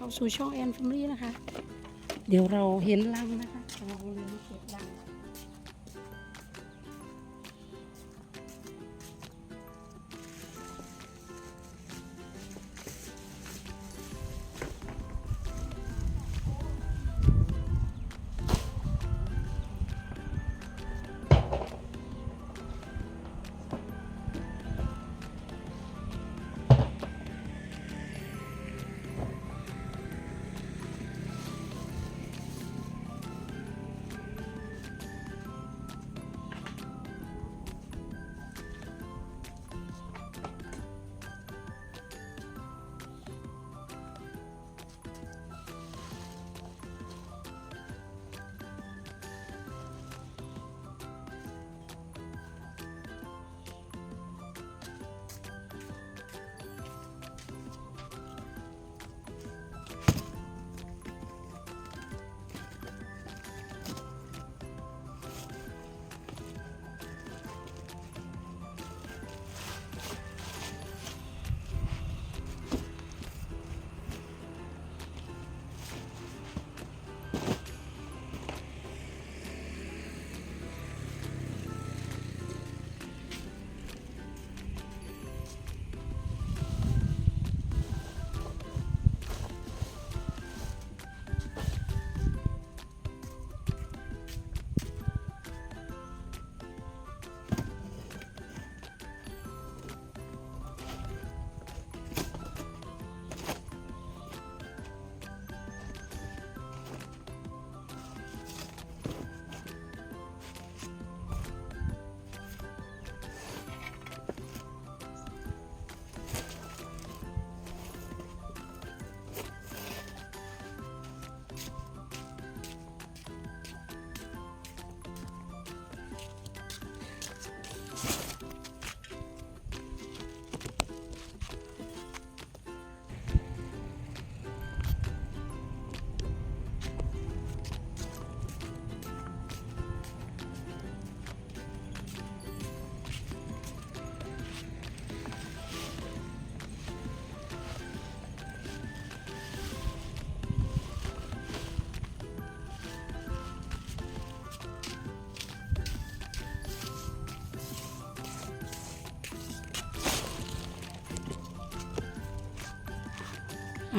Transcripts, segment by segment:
เข้าสู่ช่องแอนฟิมลี่นะคะ เดี๋ยวเราเห็นลังนะคะเราเลยเก็บลัง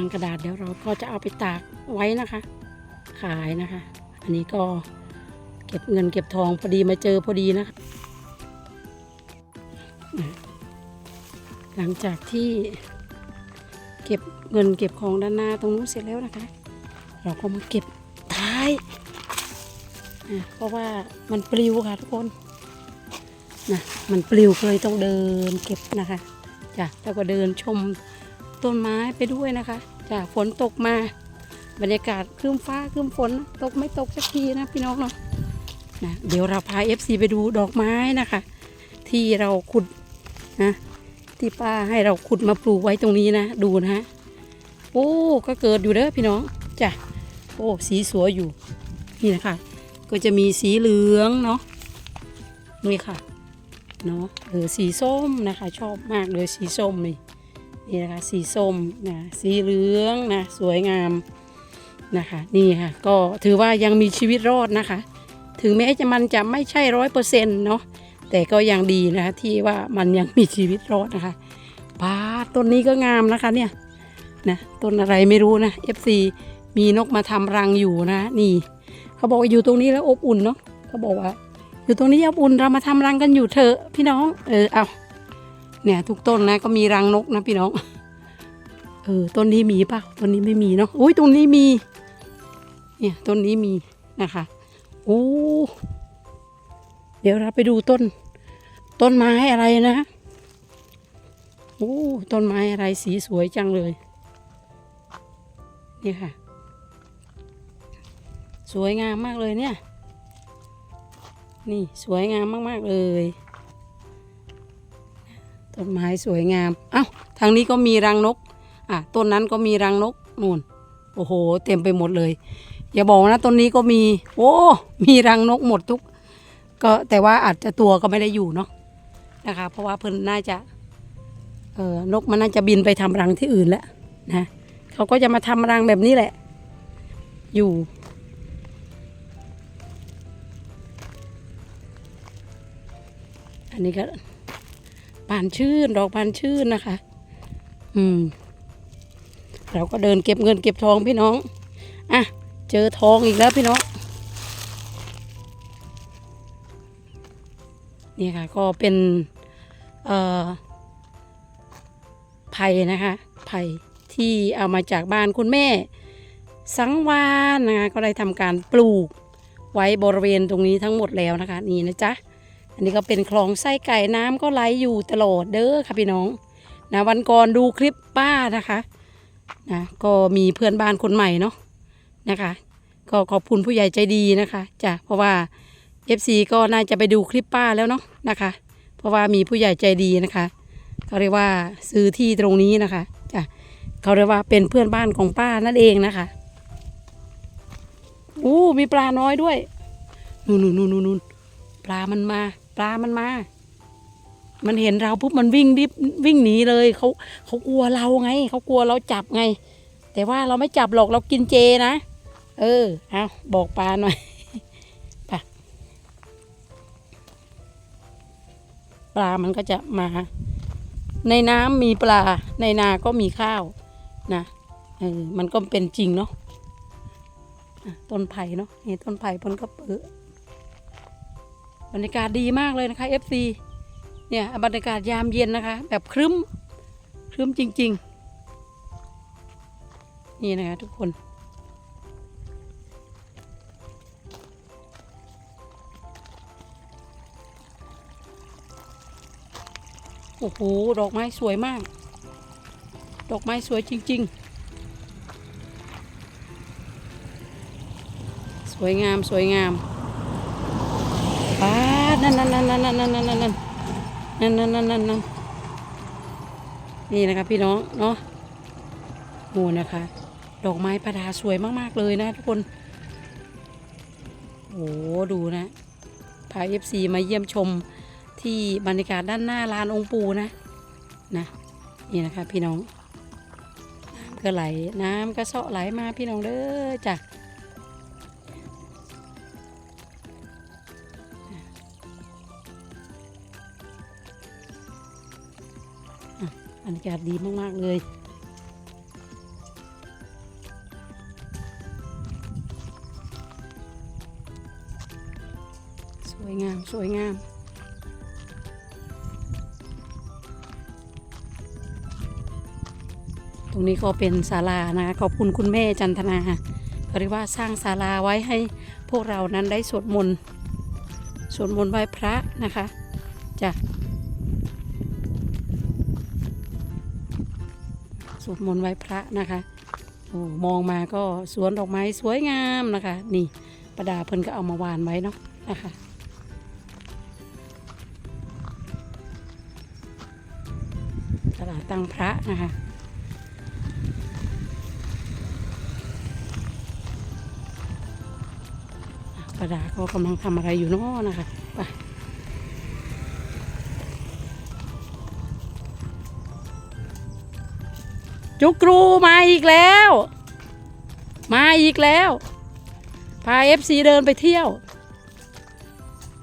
อังกระดาษเดี๋ยวเราก็จะเอาไปตากไว้นะคะ ขายนะคะ อันนี้ก็เก็บเงินเก็บทองพอดีมาเจอพอดีนะคะหลังจากที่เก็บเงินเก็บของด้านหน้าตรงนู้นเสร็จแล้วนะคะ เราก็มาเก็บท้ายเพราะว่ามันปลิวค่ะทุกคนนะมันปลิวเลยต้องเดินเก็บนะคะจ้ะแล้วก็เดินชมต้นไม้ไปด้วยนะคะ จากฝนตกมา บรรยากาศครึ้มฟ้าครึ้มฝน ตกไม่ตกสักทีนะพี่น้องเนาะนะเดี๋ยวเราพา FC ไปดูดอกไม้นะคะ ที่เราขุดนะที่ป้าให้เราขุดมาปลูกไว้ตรงนี้นะ ดูนะฮะโอ้ก็เกิดอยู่เด้อพี่น้องจ้ะโอ้สีสวยอยู่นี่นะคะ ก็จะมีสีเหลืองเนาะนี่ค่ะเนาะเออสีส้มนะคะ ชอบมากเลยสีส้มนี่ นี่นะคะ สีส้มนะสีเหลืองนะสวยงามนะคะนี่ค่ะก็ถือว่ายังมีชีวิตรอดนะคะ ถึงแม้จะมันจะไม่ใช่ร้อยเปอร์เซ็นต์เนาะแต่ก็ยังดีนะคะที่ว่ามันยังมีชีวิตรอดนะคะป้าต้นนี้ก็งามนะคะเนี่ยนะต้นอะไรไม่รู้นะ FC มีนกมาทำรังอยู่นะนี่ เขาบอกว่าอยู่ตรงนี้แล้วอบอุ่นเนาะเขาบอกว่า อยู่ตรงนี้อบอุ่นเรามาทำรังกันอยู่เถอะพี่น้อง เออเอา เนี่ยทุกต้นนะก็มีรังนกนะพี่น้อง เออต้นนี้มีปล่าต้นนี้ไม่มีเนาะอุ้ยต้นนี้มี เนี่ยต้นนี้มีนะคะโอ้เดี๋ยวเราไปดูต้น ต้นไม้อะไรนะโอ้ต้นไม้อะไรสีสวยจังเลย นี่ค่ะ สวยงามมากเลยเนี่ย นี่สวยงามมาก ๆ เลย ต้นไม้สวยงาม เอ้า ทางนี้ก็มีรังนก อะ ต้นนั้นก็มีรังนกนู่น โอ้โห เต็มไปหมดเลย อย่าบอกนะต้นนี้ก็มี โอ้ มีรังนกหมดทุก ก็แต่ว่าอาจจะตัวก็ไม่ได้อยู่เนาะ นะคะ เพราะว่าเพิ่นน่าจะ เอ่อ นกมันน่าจะบินไปทำรังที่อื่นแล้วนะ เขาก็จะมาทำรังแบบนี้แหละ อยู่ อันนี้ก็ บานชื่น ดอกบานชื่นนะคะ อืม เราก็เดินเก็บเงินเก็บทองพี่น้องอะเจอทองอีกแล้วพี่น้องนี่ค่ะ ก็เป็นเอ่อไผ่นะคะไผ่ที่เอามาจากบ้านคุณแม่ สังวานนะคะก็ได้ทำการปลูกไว้บริเวณตรงนี้ทั้งหมดแล้วนะคะ นี่นะจ๊ะ อันนี้ก็เป็นคลองไส้ไก่น้ำก็ไหลอยู่ตลอดเด้อค่ะพี่น้องนะวันก่อนดูคลิปป้านะคะนะก็มีเพื่อนบ้านคนใหม่เนาะนะคะ ก็ขอบคุณผู้ใหญ่ใจดีนะคะจ้ะเพราะว่า FC ก็น่าจะไปดูคลิปป้าแล้วเนาะนะคะ เพราะว่ามีผู้ใหญ่ใจดีนะคะเขาเรียกว่าซื้อที่ตรงนี้นะคะจ้ะเขาเรียกว่าเป็นเพื่อนบ้านของป้านั่นเองนะคะอู้มีปลาน้อยด้วยนู่นนู่นนู่นนู่นปลามันมา ลามันมา มันเห็นเราปุ๊บมันวิ่งดิบวิ่งหนีเลยเขาเขากลัวเราไงเขากลัวเราจับไง แต่ว่าเราไม่จับหรอกเรากินเจนะ เออเอาบอกปลาหน่อยไปปลามันก็จะมา ในน้ำมีปลา ในนาก็มีข้าวนะเออมันก็เป็นจริงเนาะต้นไผ่เนาะนี่ต้นไผ่มันก็เปิด บรรยากาศดีมากเลยนะคะ FC เนี่ยบรรยากาศยามเย็นนะคะ แบบครึ้มครึ้มจริง ๆ นี่นะคะทุกคน โอ้โห ดอกไม้สวยมาก ดอกไม้สวยจริง ๆ สวยงามสวยงาม ป้านั่นนั่นนั่นนั่นนั่นนั่นนั่นนั่นนั่นนั่นนั่นนั่นนั่นนี่นะคะพี่น้องเนาะโหนะคะ ดอกไม้ประดาสวยมากๆเลยนะทุกคนโอ้ดูนะพาเอฟซีมาเยี่ยมชมที่บรรยากาศด้านหน้าลานองค์ปูนะนะนี่นะคะพี่น้องน้ำก็ไหลน้ำก็เสาะไหลมาพี่น้องเด้อจ้ะ บรรยากาศดีมาก ๆ เลยสวยงาม สวยงามตรงนี้ก็เป็นศาลานะคะขอบคุณคุณแม่จันทนาเขาเรียกว่าสร้างศาลาไว้ให้พวกเรานั้นได้สวดมนต์สวดมนต์ไหว้พระนะคะจ้ะ สวดมนต์ไว้พระนะคะโอ้มองมาก็สวนดอกไม้สวยงามนะคะ นี่ประดาเพิ่นก็เอามาวานไว้เนาะนะคะตลาดตั้งพระนะคะประดาก็กำลังทำอะไรอยู่เนาะนะคะไป จุกรูมาอีกแล้ว มาอีกแล้ว พาเอฟซีเดินไปเที่ยว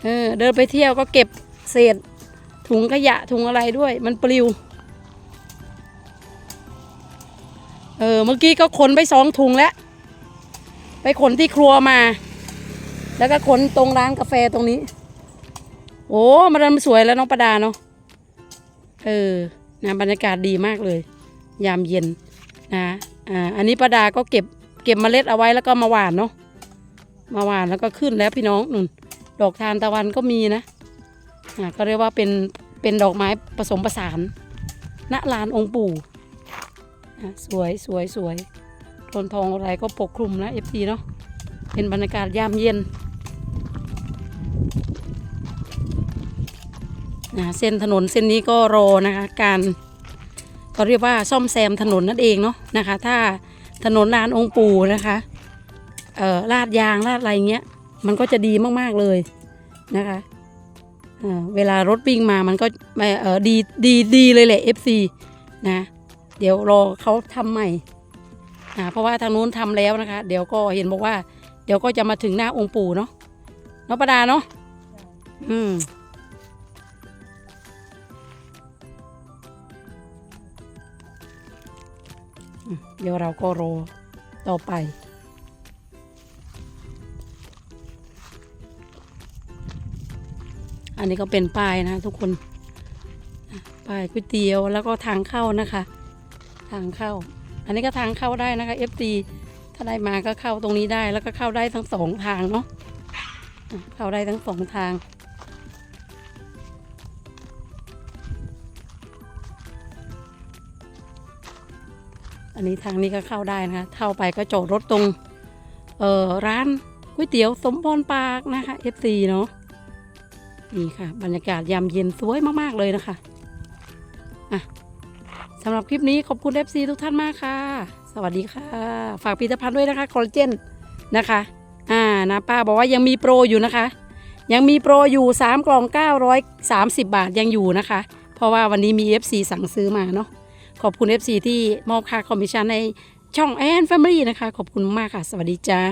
เออ เดินไปเที่ยวก็เก็บเศษ ถุงขยะถุงอะไรด้วย มันปลิว เออ เมื่อกี้ก็ขนไปสองถุงแล้ว ไปขนที่ครัวมา แล้วก็ขนตรงร้านกาแฟตรงนี้ โอ้มันมันสวยแล้วน้องประดาเนาะ เออนะบรรยากาศดีมากเลย ยามเย็นนะอ่าอันนี้ประดาก็เก็บเก็บเมล็ดเอาไว้แล้วก็มาหว่านเนาะมาหว่านแล้วก็ขึ้นแล้วพี่น้องนุ่นดอกทานตะวันก็มีนะอ่าก็เรียกว่าเป็นเป็นดอกไม้ผสมผสานณลานองค์ปู่อะสวยสวยสวยต้นทองอะไรก็ปกคลุมนะเอฟซีเนาะเป็นบรรยากาศยามเย็นนะเส้นถนนเส้นนี้ก็รอนะคะการ เขาเรียกว่าซ่อมแซมถนนนั่นเองเนาะนะคะ ถ้าถนนลานองค์ปู่นะคะเอ่อลาดยางลาดอะไรเงี้ยมันก็จะดีมากๆเลยนะคะเเวลารถวิ่งมามันก็ไม่เออดีดีดีเลยแหละ FC นะเดี๋ยวรอเขาทำใหม่อ่าเพราะว่าทางนู้นทำแล้วนะคะ เดี๋ยวก็เห็นบอกว่า เดี๋ยวก็จะมาถึงหน้าองค์ปู่เนาะเนาะประดาเนาะอืม เดี๋ยวเราก็รอต่อไป อันนี้ก็เป็นป้ายนะทุกคนป้ายก๋วยเตี๋ยวแล้วก็ทางเข้านะคะ ทางเข้า อันนี้ก็ทางเข้าได้นะคะ FT ถ้าได้มาก็เข้าตรงนี้ได้แล้วก็เข้าได้ทั้งสองทางเนาะอะเข้าได้ทั้งสองทาง อันนี้ทางนี้ก็เข้าได้นะคะเข้าไปก็จอดรถตรงเอ่อร้านก๋วยเตี๋ยวสมพรปากนะคะ FC เนาะนี่ค่ะ บรรยากาศยามเย็นสวยมากๆเลยนะคะอะสำหรับคลิปนี้ขอบคุณ FC ทุกท่านมากค่ะ สวัสดีค่ะ ฝากผลิตภัณฑ์ด้วยนะคะคอลลาเจนนะคะ อ่านะป้าบอกว่ายังมีโปรอยู่นะคะ ยังมีโปรอยู่ 3 กล่อง 930 บาทยังอยู่นะคะ เพราะว่าวันนี้มี FC สั่งซื้อมาเนาะ ขอบคุณ FC ที่มอบค่าคอมมิชชั่นในช่องแอนแฟมิลี่นะคะ ขอบคุณมากค่ะ สวัสดีจ้า